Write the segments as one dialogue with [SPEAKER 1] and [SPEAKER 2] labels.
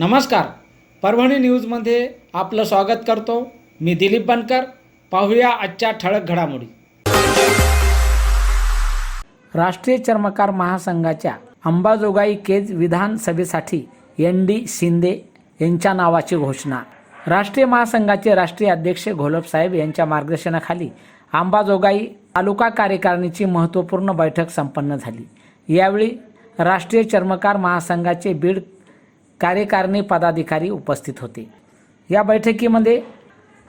[SPEAKER 1] नमस्कार. परभणी न्यूजमध्ये आपलं स्वागत करतो. मी दिलीप बनकर. पाहूया आजच्या ठळक घडामोडी. राष्ट्रीय चर्मकार महासंघाच्या अंबाजोगाई केज विधानसभेसाठी एन डी शिंदे यांच्या नावाची घोषणा. राष्ट्रीय महासंघाचे राष्ट्रीय अध्यक्ष घोलपसाहेब यांच्या मार्गदर्शनाखाली अंबाजोगाई तालुका कार्यकारिणीची महत्त्वपूर्ण बैठक संपन्न झाली. यावेळी राष्ट्रीय चर्मकार महासंघाचे बीड कार्यकारिणी पदाधिकारी उपस्थित होते. या बैठकीमध्ये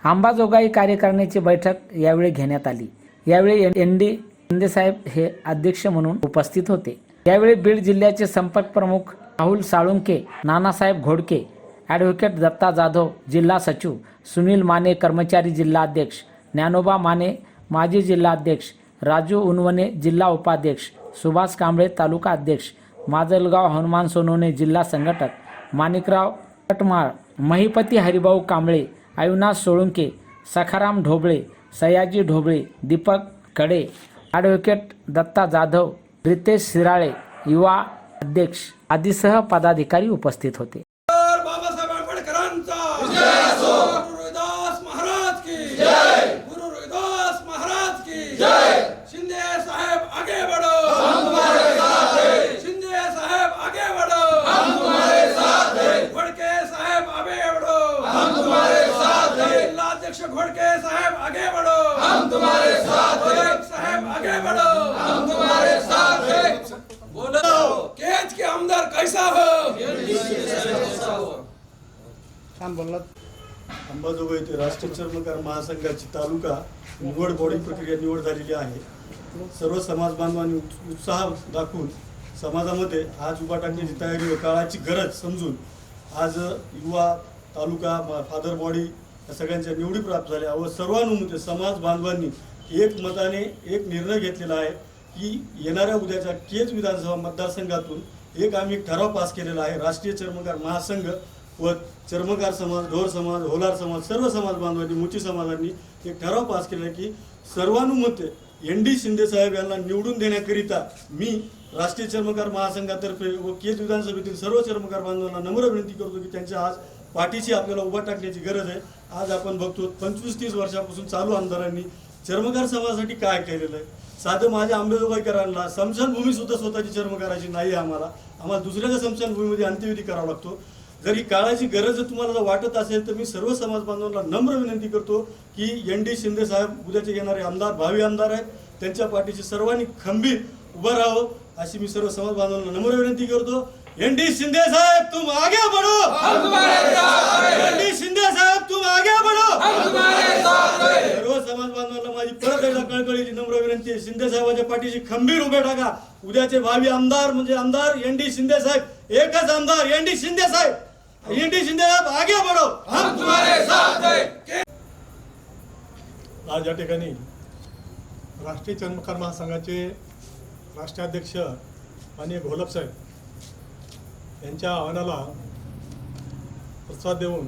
[SPEAKER 1] अंबाजोगाई कार्यकारिणीची बैठक यावेळी घेण्यात आली. यावेळी एन डी शिंदेसाहेब हे अध्यक्ष म्हणून उपस्थित होते. यावेळी बीड जिल्ह्याचे संपर्क प्रमुख राहुल साळुंके नानासाहेब घोडके ॲडव्होकेट दत्ता जाधव जिल्हा सचिव सुनील माने कर्मचारी जिल्हा अध्यक्ष ज्ञानोबा माने माजी जिल्हा अध्यक्ष राजू उनवणे जिल्हा उपाध्यक्ष सुभाष कांबळे तालुका अध्यक्ष माजलगाव हनुमान सोनवणे जिल्हा संघटक माणिकराव कटमाळ महिपती हरिभाऊ कांबळे अविनाश सोळुंके सखाराम ढोबळे सयाजी ढोबळे दीपककडे ॲडव्होकेट दत्ता जाधव रितेश शिराळे युवा अध्यक्ष आदीसह पदाधिकारी उपस्थित होते
[SPEAKER 2] डॉक्टर बाबासाहेब आंबेडकरांचा गुरु रविदास महाराज की जय गुरु रविदास महाराज की जय शिंदे साहेब आगे बढ़ो हम तुम्हारे साथ हैं शिंदे साहेब आगे बढ़ो हम तुम्हारे साथ हैं घोड़के साहेब आगे बढ़ो हम तुम्हारे साथ हैं जिला अध्यक्ष घोड़के साहेब आगे बढ़ो। हम तुम्हारे साथ हैं। साहेब आगे बढ़ो। हम तुम्हारे साथ हैं। बोलो केज के आमदार कैसा हो?
[SPEAKER 3] छान बोललात अंबाजोगाई येथे राष्ट्रीय चर्मकार महासंघाची तालुका निवड बॉडी प्रक्रिया निवड झालेली आहे. सर्व समाज बांधवांनी उत्- उत्साह दाखवून समाजामध्ये आज उभा टाकण्याची तयारी व काळाची गरज समजून आज युवा तालुका फादर बॉडी सगळ्यांच्या निवडी प्राप्त झाल्या. व सर्वानुमते समाज बांधवांनी एक मताने एक निर्णय घेतलेला आहे की येणाऱ्या उद्याच्या केज विधानसभा मतदारसंघातून एक आम्ही ठराव पास केलेला आहे. राष्ट्रीय चर्मकार महासंघ व चर्मकार समाज ढोर समाज होलार समाज सर्व समाज बांधवांनी मुची समाजांनी एक ठराव पास केला की सर्वानुमते एन डी शिंदे साहेब यांना निवडून देण्याकरिता मी राष्ट्रीय चर्मकार महासंघातर्फे व केज विधानसभेतील सर्व चर्मकार बांधवांना नम्र विनंती करतो की त्यांच्या आज पाठीशी आपल्याला उभा टाकण्याची गरज आहे. आज आपण बघतो पंचवीस तीस वर्षापासून चालू आमदारांनी चर्मकार समाजासाठी काय केलेलं आहे? साधं माझ्या आंबेजोगाईकरांना समशानभूमीसुद्धा स्वतःची चर्मकाराची नाही आहे आम्हाला. आम्हाला दुसऱ्याच्या समशानभूमीमध्ये अंत्यविधी करावा लागतो. जर ही काळाची गरज जर तुम्हाला जर वाटत असेल तर मी सर्व समाज बांधवांना नम्र विनंती करतो की एन डी शिंदे साहेब उद्याचे येणारे आमदार भावी आमदार आहेत. त्यांच्या पाठीशी सर्वांनी खंबीर उभं राहावं अशी मी सर्व समाज बांधवांना नम्र विनंती करतो. एन डी शिंदे साहेब तुम आगे बढ़ो। एन डी शिंदे साहेब तुम आगे बढ़ो। सर्व समाज बांधवांना माझी परत एकदा कळकळीची नम्र विनंती आहे. शिंदे साहेबांच्या पाठीशी खंबीर उभे टाका उद्याचे भावी आमदार म्हणजे आमदार एन डी शिंदे साहेब एकच आमदार N D Shinde saheb. N D Shinde saheb आगे बढ़ो. हम
[SPEAKER 2] तुम्हारे साथ हैं।
[SPEAKER 4] आज या ठिकाणी राष्ट्रीय चर्मकार महासंघाचे राष्ट्रीय अध्यक्ष माननीय घोलप साहेब यांच्या आव्हानाला प्रसाद देऊन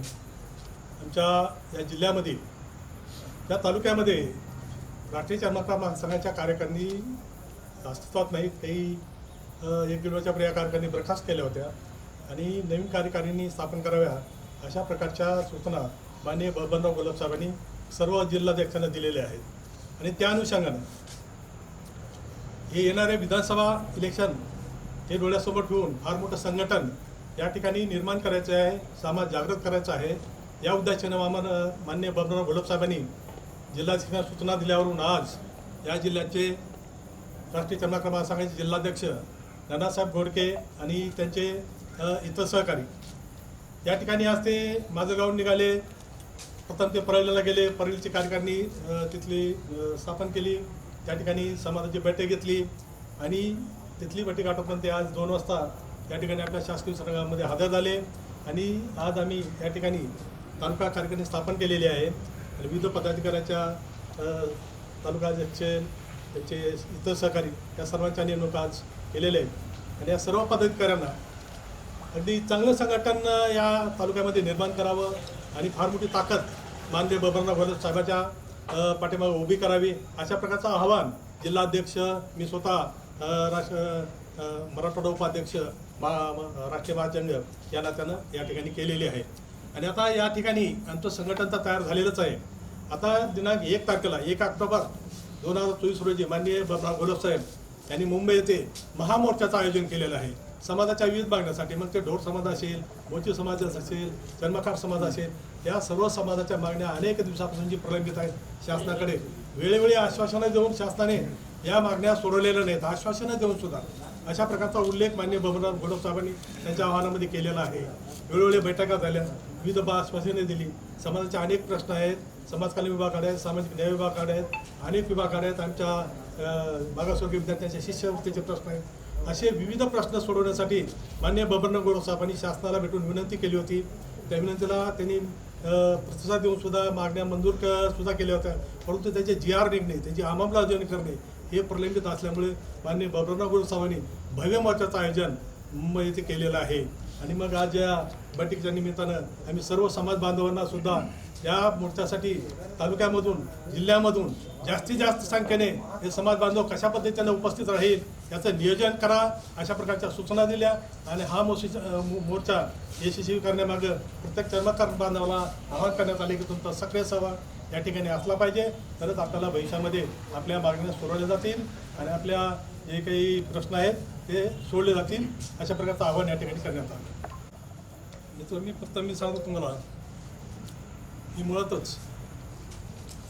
[SPEAKER 4] आमच्या या जिल्ह्यामध्ये या तालुक्यामध्ये राष्ट्रीय चर्मकार महासंघाच्या कार्यकारिणी अस्तित्वात नाहीत काही एक दिवसाच्या वर्षापूर्वी या कार्यकारिणी बरखास्त केल्या होत्या. आणि नवीन कार्यकारिणी स्थापन कराव्या अशा प्रकारच्या सूचना माननीय बबनराव गोलब साहेबांनी सर्व जिल्हाध्यक्षांना दिलेल्या आहेत. आणि त्या अनुषंगानं हे येणारे विधानसभा इलेक्शन हे डोळ्यासमोर ठेवून फार मोठं संघटन या ठिकाणी निर्माण करायचं आहे समाज जागृत करायचा आहे. या उद्देशाने आम्हाला मान्य बबनराव घोलप साहेबांनी जिल्हाधिकाऱ्यांना सूचना दिल्यावरून आज या जिल्ह्याचे राष्ट्रीय चर्मकार महासंघाचे जिल्हाध्यक्ष नानासाहेब घोडके आणि त्यांचे इतर सहकारी. या ठिकाणी आज ते माझं गाव निघाले प्रथम ते परळीला गेले परळीची कार्यकारिणी तिथली स्थापन केली त्या ठिकाणी समाजाची बैठक घेतली आणि तिथली बैठक आटोपून ते आज दोन वाजता या ठिकाणी आपल्या शासकीय संघामध्ये हजर झाले. आणि आज आम्ही या ठिकाणी तालुका कार्यकारिणी स्थापन केलेली आहे. आणि विविध पदाधिकाऱ्याच्या तालुका अध्यक्ष त्यांचे इतर सहकारी या सर्वांच्या नेमणूक आज केलेल्या आहेत. आणि या सर्व पदाधिकाऱ्यांना अगदी चांगलं संघटन या तालुक्यामध्ये निर्माण करावं आणि फार मोठी ताकद माननीय बबनराव भरत साहेबाच्या पाठीमागे उभी करावी अशा प्रकारचं आव्हान जिल्हाध्यक्ष मी स्वतः राष्ट्र मराठवाडा उपाध्यक्ष मा राष्ट्रीय महाजंग या त्यानं या ठिकाणी केलेली आहे. आणि आता या ठिकाणी आमचं संघटन तर तयार झालेलंच आहे. आता दिनांक एक तारखेला एक ऑक्टोबर दोन हजार चोवीस रोजी माननीय बबनराव घोलप साहेब यांनी मुंबई येथे महामोर्चाचं आयोजन केलेलं आहे. समाजाच्या विविध मागण्यासाठी मग ते ढोर समाज असेल मोची समाज असेल जन्मकार समाज असेल या सर्व समाजाच्या मागण्या अनेक दिवसापासून जी प्रलंबित आहेत. शासनाकडे वेळोवेळी आश्वासनं देऊन शासनाने या मागण्या सोडवलेल्या नाहीत आश्वासनं देऊन सुद्धा. अशा प्रकारचा उल्लेख मान्य बबनराव घोडव साहेबांनी त्यांच्या आव्हानामध्ये केलेला आहे. वेळोवेळी बैठका झाल्या विविध बा आश्वासने दिली. समाजाचे अनेक प्रश्न आहेत. समाजकल्याण विभागाकडे आहेत सामाजिक न्याय विभागाकडे आहेत अनेक विभागाकडे आहेत. आमच्या अ, मागासवर्गीय विद्यार्थ्यांच्या शिष्यवृत्तीचे प्रश्न आहेत. असे विविध प्रश्न सोडवण्यासाठी मान्य बबनराव घोडप साहेबांनी शासनाला भेटून विनंती केली होती. त्या विनंतीला त्यांनी प्रतिसाद देऊन सुद्धा मागण्या मंजूर क सुद्धा केल्या होत्या. परंतु त्याचे जी आर निघणे त्याची अंमलबजावणी करणे हे प्रलंबित असल्यामुळे माननीय बबनराव साहेबांनी भव्य मोर्चाचं आयोजन मुंबई येथे केलेलं आहे. आणि मग आज या बैठकीच्या निमित्तानं आम्ही सर्व समाज बांधवांना सुद्धा या मोर्चासाठी तालुक्यामधून जिल्ह्यामधून जास्तीत जास्त संख्येने हे समाज बांधव कशा पद्धतीने उपस्थित राहील याचं नियोजन करा अशा प्रकारच्या सूचना दिल्या आणि हा मोशी मोर्चा यशस्वी करण्यामागं प्रत्येक चर्मकार बांधवाला आवाहन करण्यात आले की तुमचा सक्रिय सहभाग या ठिकाणी असला पाहिजे. तरच आपल्याला भविष्यामध्ये आपल्या मागण्या सोडवल्या जातील आणि आपल्या जे काही प्रश्न आहेत ते सोडले जातील. अशा प्रकारचं आव्हान या ठिकाणी करण्यात आलं. मित्र मी फक्त मी सांगतो तुम्हाला. ही मुळातच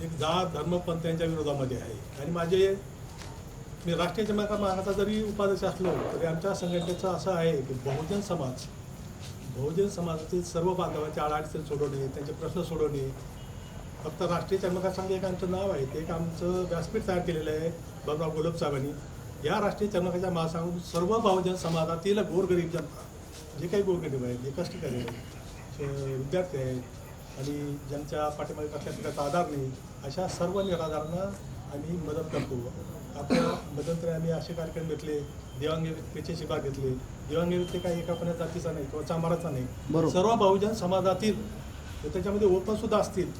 [SPEAKER 4] एक जात धर्म यांच्या विरोधामध्ये आहे. आणि माझे मी राष्ट्रीय जनता महाराचा जरी उपाध्यक्ष असलो तरी आमच्या संघटनेचं असं आहे की बहुजन समाज बहुजन समाजातील सर्व बांधवांचे आडाअडचणी सोडवणे त्यांचे प्रश्न सोडवणे फक्त राष्ट्रीय चर्मकार संघ एक आमचं नाव आहे ते एक आमचं व्यासपीठ तयार केलेलं आहे बबराव गोलब साहेबांनी. या राष्ट्रीय चर्मकाच्या महासंघातून सर्व बहुजन समाजातील गोरगरीब जनता जे काही गोरगरीब आहेत जे कष्टकरी आहेत जे विद्यार्थी आहेत आणि ज्यांच्या पाठीमागे कसल्या प्रकारचा आधार नाही अशा सर्व निराधारांना आम्ही मदत करतो. आपल्या मदतने आम्ही असे कार्यक्रम घेतले देवांगी व्यक्तीचे शिकार घेतले. देवांगी व्यक्ती काही एका पण जातीचा नाही किंवा चांबाराचा नाही. सर्व बहुजन समाजातील त्याच्यामध्ये ओपन सुद्धा असतील.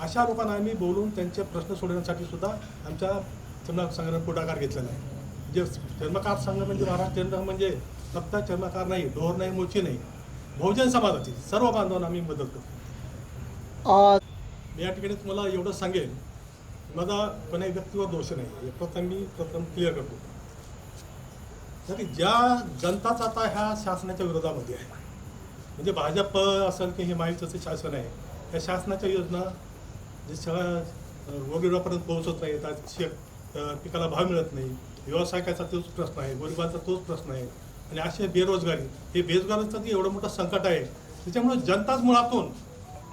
[SPEAKER 4] अशा लोकांना आम्ही बोलून त्यांचे प्रश्न सोडवण्यासाठी सुद्धा आमच्या चर्मकार संघाने पुढाकार घेतलेला आहे. जे चर्मकार संघ म्हणजे महाराष्ट्र चर्मकार म्हणजे फक्त चर्मकार नाही ढोर नाही मोची नाही बहुजन समाजातील सर्व बांधवांना आम्ही मदत करतो. मी या ठिकाणी तुम्हाला एवढं सांगेन माझा कोणाही व्यक्तीवर दोष नाही. हे प्रथम मी प्रथम क्लिअर करतो. तरी ज्या जनताच आता ह्या शासनाच्या विरोधामध्ये आहे. म्हणजे भाजप असेल की हे महायुतीचं शासन आहे या शासनाच्या योजना म्हणजे जे सगळ्या गोरगरिबापर्यंत पोहोचत नाही. त्यात शे पिकाला भाव मिळत नाही. व्यावसायिकाचा तोच प्रश्न आहे. गरिबांचा तोच प्रश्न आहे. आणि असे बेरोजगारी हे बेरोजगारीचं एवढं मोठं संकट आहे त्याच्यामुळे जनताच मुळातून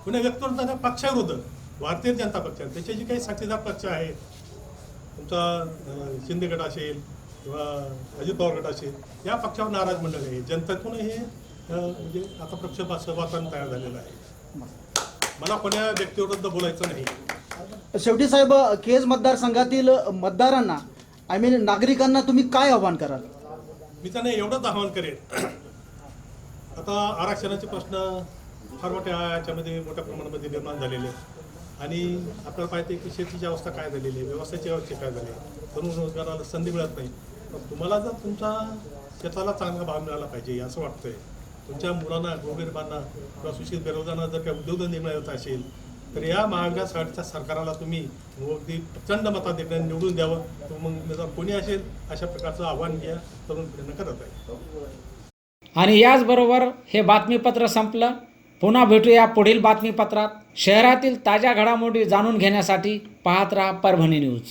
[SPEAKER 4] पुन्हा व्यक्त होताना पक्षाविरुद्ध भारतीय जनता पक्ष त्याचे जे काही साथीदार पक्ष आहेत तुमचा शिंदे गट असेल किंवा अजित पवार गट असेल या पक्षावर नाराज मंडळ आहे. जनतेतून हे म्हणजे आता पक्षपात वातावरण तयार झालेलं आहे. मला कोण्या व्यक्तीविरुद्ध बोलायचं नाही.
[SPEAKER 5] शेवटी साहेब केज मतदारसंघातील मतदारांना आय मीन नागरिकांना तुम्ही काय आव्हान कराल?
[SPEAKER 4] मी त्यांना एवढंच आवाहन करेन. आता आरक्षणाचे प्रश्न फार मोठ्या याच्यामध्ये मोठ्या प्रमाणामध्ये निर्माण झालेले आहेत. आणि आपल्याला पाहिजे की शेतीची अवस्था काय झालेली आहे व्यवसायाची अवस्था काय झाली आहे. तरुण रोजगाराला संधी मिळत नाही. तुम्हाला जर तुमच्या शेताला चांगला भाव मिळाला पाहिजे असं वाटतंय तुमच्या मुलांना गोरगरिबांना किंवा सुशील बेरोजगारांना जर काही उद्योगधंदे मिळत असेल तर या महाविकास आघाडीच्या सरकाराला तुम्ही अगदी प्रचंड मताधिक्याने निवडून द्यावं. तर मग कोणी असेल अशा प्रकारचं आव्हान घ्या तरुण पिढीनं करत आहे.
[SPEAKER 1] आणि याचबरोबर हे बातमीपत्र संपलं. पुन्हा भेटूया पुढील बातमीपत्रात. शहरातील ताज्या घडामोडी जाणून घेण्यासाठी पाहत राहा परभणी न्यूज.